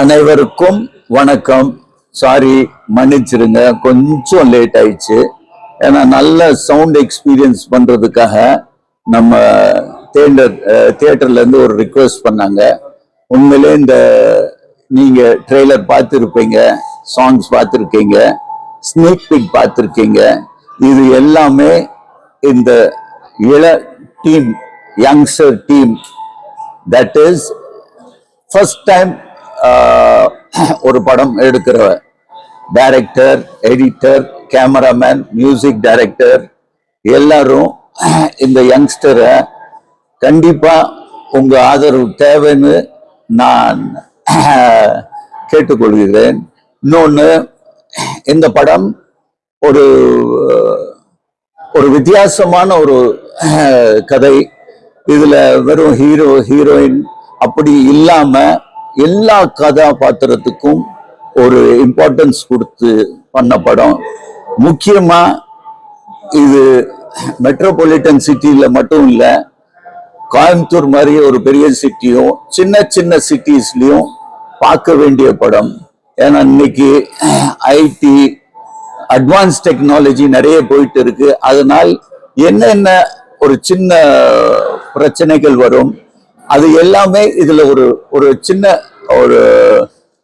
அனைவருக்கும் வணக்கம். சாரி மன்னிச்சிருங்க. கொஞ்சம் லேட் ஆயிடுச்சு. ஏன்னா நல்ல சவுண்ட் எக்ஸ்பீரியன்ஸ் பண்றதுக்காக நம்ம தேட்டர் தேட்டர்லேருந்து ஒரு ரிக்வெஸ்ட் பண்ணாங்க. உண்மையிலே இந்த நீங்க ட்ரெய்லர் பார்த்துருப்பீங்க சாங்ஸ் பார்த்துருக்கீங்க ஸ்னீக் பிக் பார்த்துருக்கீங்க. இது எல்லாமே இந்த இள team youngster team that is first time ஒரு படம் எடுக்கிற director editor cameraman music director எல்லாரும் இந்த யங்ஸ்டரை கண்டிப்பா உங்க ஆதரவு தேவைன்னு நான் கேட்டுக்கொள்கிறேன். இன்னொன்று இந்த படம் ஒரு ஒரு வித்தியாசமான ஒரு கதை. இதுல வெறும் ஹீரோ ஹீரோயின் அப்படி இல்லாமல் எல்லா கதாபாத்திரத்துக்கும் ஒரு இம்பார்ட்டன்ஸ் கொடுத்து பண்ண படம். முக்கியமாக இது மெட்ரோபாலிட்டன் சிட்டியில் மட்டும் இல்லை கோயம்புத்தூர் மாதிரி ஒரு பெரிய சிட்டியும் சின்ன சின்ன சிட்டிஸ்லேயும் பார்க்க வேண்டிய படம். ஏன்னா இன்னைக்கு ஐடி அட்வான்ஸ் டெக்னாலஜி நிறைய போயிட்டு இருக்கு. அதனால் என்னென்ன ஒரு சின்ன பிரச்சனைகள் வரும் அது எல்லாமே இதில் ஒரு ஒரு சின்ன ஒரு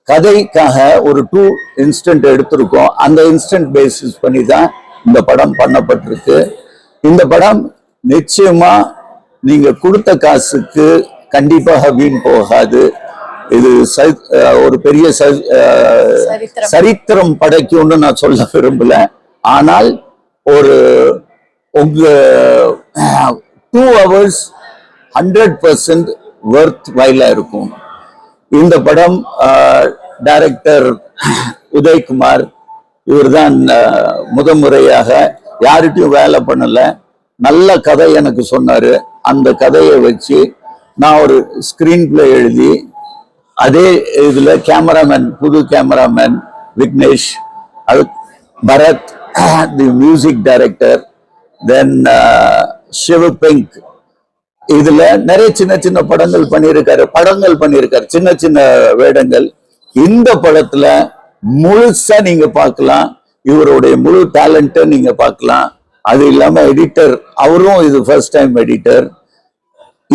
கதைக்காக ஒரு டூ இன்ஸ்டன்ட் எடுத்திருக்கோம். அந்த இன்ஸ்டன்ட் பேசிஸ் பண்ணி தான் இந்த படம் பண்ணப்பட்டிருக்கு. இந்த படம் நிச்சயமா நீங்க கொடுத்த காசுக்கு கண்டிப்பாக வீண் போகாது. இது ஒரு பெரிய சரித்திரம். படைக்கும்னு நான் சொல்ல விரும்பல. ஆனால் ஒரு உங்க two hours hundred percent worth வைலா இருக்கும். இந்த படம் டைரக்டர் உதய்குமார் இவர்தான் அஹ், முதன்முறையாக யார்கிட்டையும் வேலை பண்ணல. நல்ல கதை எனக்கு சொன்னாரு. அந்த கதையை வச்சு நான் ஒரு ஸ்கிரீன் பிளே எழுதி அதே இதுல கேமராமேன் புது கேமராமேன் விக்னேஷ் அது Bharath the music director then சிவ பிங்க் இதுல நிறைய சின்ன சின்ன படங்கள் பண்ணியிருக்காரு படங்கள் பண்ணியிருக்காரு சின்ன சின்ன வேடங்கள். இந்த படத்துல முழுசா நீங்க பார்க்கலாம். இவருடைய முழு டேலண்ட்டை நீங்க பார்க்கலாம். அது இல்லாம எடிட்டர் அவரும் இது ஃபர்ஸ்ட் டைம் எடிட்டர்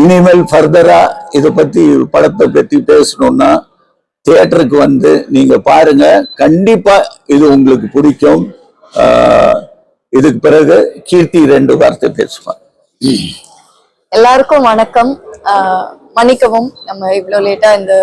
இனிமேல் ஃபர்தரா இதை பத்தி படத்தை பத்தி பேசணும்னா தியேட்டருக்கு வந்து நீங்க பாருங்க. கண்டிப்பா இது உங்களுக்கு பிடிக்கும். இதுக்கு பிறகு கீர்த்தி ரெண்டு வார்த்தை பேசுவாங்க எல்லாருக்கும் வணக்கம். மன்னிக்கவும். நம்ம இவ்வளோ லேட்டா இந்த